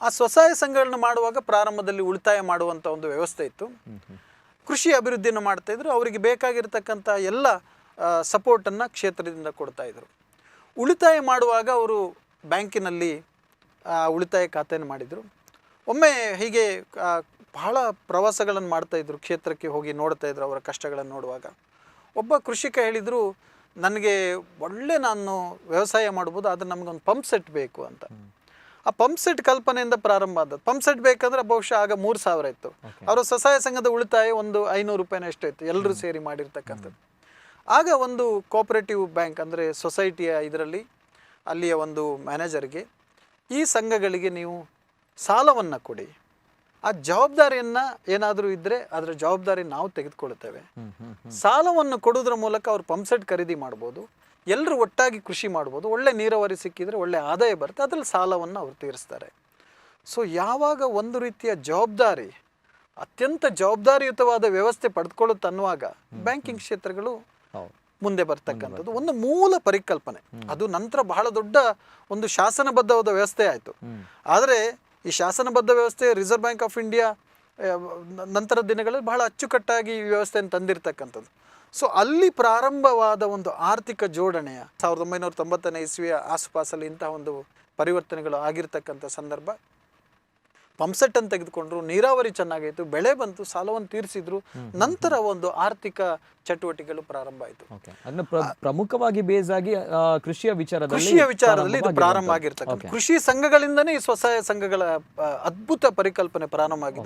ಆ ಸ್ವಸಹಾಯ ಸಂಘಗಳನ್ನ ಮಾಡುವಾಗ ಪ್ರಾರಂಭದಲ್ಲಿ ಉಳಿತಾಯ ಮಾಡುವಂಥ ಒಂದು ವ್ಯವಸ್ಥೆ ಇತ್ತು. ಹ್ಮ್ ಕೃಷಿ ಅಭಿವೃದ್ಧಿಯನ್ನು ಮಾಡ್ತಾ ಇದ್ರು. ಅವರಿಗೆ ಬೇಕಾಗಿರ್ತಕ್ಕಂಥ ಎಲ್ಲ ಸಪೋರ್ಟನ್ನು ಕ್ಷೇತ್ರದಿಂದ ಕೊಡ್ತಾ ಇದ್ರು. ಉಳಿತಾಯ ಮಾಡುವಾಗ ಅವರು ಬ್ಯಾಂಕಿನಲ್ಲಿ ಉಳಿತಾಯ ಖಾತೆಯನ್ನು ಮಾಡಿದರು. ಒಮ್ಮೆ ಹೀಗೆ ಬಹಳ ಪ್ರವಾಸಗಳನ್ನು ಮಾಡ್ತಾ ಇದ್ರು. ಕ್ಷೇತ್ರಕ್ಕೆ ಹೋಗಿ ನೋಡ್ತಾ ಇದ್ರು ಅವರ ಕಷ್ಟಗಳನ್ನು ನೋಡುವಾಗ. ಒಬ್ಬ ಕೃಷಿಕ ಹೇಳಿದರು ನನಗೆ ಒಳ್ಳೆ ನಾನು ವ್ಯವಸಾಯ ಮಾಡ್ಬೋದು ಆದರೆ ನಮಗೊಂದು ಪಂಪ್ ಸೆಟ್ ಬೇಕು ಅಂತ. ಆ ಪಂಪ್ ಸೆಟ್ ಕಲ್ಪನೆಯಿಂದ ಪ್ರಾರಂಭ ಆದ ಪಂಪ್ ಸೆಟ್ ಬೇಕಂದ್ರೆ ಬಹುಶಃ ಆಗ ಮೂರು ಸಾವಿರ ಇತ್ತು. ಅವರ ಸ್ವಸಹಾಯ ಸಂಘದ ಉಳಿತಾಯ ಒಂದು ಐನೂರು ರೂಪಾಯಿನ ಎಷ್ಟು ಇತ್ತು ಎಲ್ಲರೂ ಸೇರಿ ಮಾಡಿರ್ತಕ್ಕಂಥದ್ದು. ಆಗ ಒಂದು ಕೋಪರೇಟಿವ್ ಬ್ಯಾಂಕ್ ಅಂದರೆ ಸೊಸೈಟಿಯ ಇದರಲ್ಲಿ ಅಲ್ಲಿಯ ಒಂದು ಮ್ಯಾನೇಜರ್ಗೆ ಈ ಸಂಘಗಳಿಗೆ ನೀವು ಸಾಲವನ್ನು ಕೊಡಿ. ಆ ಜವಾಬ್ದಾರಿಯನ್ನು ಏನಾದರೂ ಇದ್ದರೆ ಅದರ ಜವಾಬ್ದಾರಿ ನಾವು ತೆಗೆದುಕೊಳ್ತೇವೆ ಸಾಲವನ್ನು ಕೊಡೋದ್ರ ಮೂಲಕ ಅವ್ರು ಪಂಪ್ ಸೆಟ್ ಖರೀದಿ ಮಾಡ್ಬೋದು. ಎಲ್ಲರೂ ಒಟ್ಟಾಗಿ ಕೃಷಿ ಮಾಡ್ಬೋದು. ಒಳ್ಳೆ ನೀರಾವರಿ ಸಿಕ್ಕಿದರೆ ಒಳ್ಳೆ ಆದಾಯ ಬರುತ್ತೆ. ಅದರಲ್ಲಿ ಸಾಲವನ್ನು ಅವ್ರು ತೀರಿಸ್ತಾರೆ. ಸೊ ಯಾವಾಗ ಒಂದು ರೀತಿಯ ಜವಾಬ್ದಾರಿ ಅತ್ಯಂತ ಜವಾಬ್ದಾರಿಯುತವಾದ ವ್ಯವಸ್ಥೆ ಪಡೆದುಕೊಳ್ಳುತ್ತೆ ಅನ್ನುವಾಗ ಬ್ಯಾಂಕಿಂಗ್ ಕ್ಷೇತ್ರಗಳು ಮುಂದೆ ಬರ್ತಕ್ಕಂಥದ್ದು. ಒಂದು ಮೂಲ ಪರಿಕಲ್ಪನೆ. ಅದು ನಂತರ ಬಹಳ ದೊಡ್ಡ ಒಂದು ಶಾಸನಬದ್ಧವಾದ ವ್ಯವಸ್ಥೆ ಆಯಿತು. ಆದರೆ ಈ ಶಾಸನಬದ್ಧ ವ್ಯವಸ್ಥೆ ರಿಸರ್ವ್ ಬ್ಯಾಂಕ್ ಆಫ್ ಇಂಡಿಯಾ ಆ, ನ- ನಂತರದ ದಿನಗಳಲ್ಲಿ ಬಹಳ ಅಚ್ಚುಕಟ್ಟಾಗಿ ಈ ವ್ಯವಸ್ಥೆಯನ್ನು ತಂದಿರತಕ್ಕಂಥದ್ದು. ಸೊ ಅಲ್ಲಿ ಪ್ರಾರಂಭವಾದ ಒಂದು ಆರ್ಥಿಕ ಜೋಡಣೆಯ ಸಾವಿರದ ಒಂಬೈನೂರ ತೊಂಬತ್ತನೇ ಇಸ್ವಿಯ ಆಸುಪಾಸಲ್ಲಿ ಇಂತಹ ಒಂದು ಪರಿವರ್ತನೆಗಳು ಆಗಿರ್ತಕ್ಕಂಥ ಸಂದರ್ಭ. ಪಂಪ್ಸೆಟ್ ಅನ್ನು ತೆಗೆದುಕೊಂಡ್ರು ನೀರಾವರಿ ಚೆನ್ನಾಗಾಯಿತು ಬೆಳೆ ಬಂತು ಸಾಲವನ್ನು ತೀರಿಸಿದ್ರು ನಂತರ ಒಂದು ಆರ್ಥಿಕ ಚಟುವಟಿಕೆಗಳು ಪ್ರಾರಂಭ ಆಯಿತು. ಪ್ರಮುಖವಾಗಿ ಬೇಸ್ ಆಗಿ ಕೃಷಿಯ ವಿಚಾರದಲ್ಲಿ ಕೃಷಿಯ ವಿಚಾರದಲ್ಲಿ ಇದು ಪ್ರಾರಂಭ. ಆಗಿರ್ತಕ್ಕಂಥ ಕೃಷಿ ಸಂಘಗಳಿಂದನೇ ಈ ಸ್ವಸಹಾಯ ಸಂಘಗಳ ಅದ್ಭುತ ಪರಿಕಲ್ಪನೆ ಪ್ರಾರಂಭ ಆಗಿದ್ದು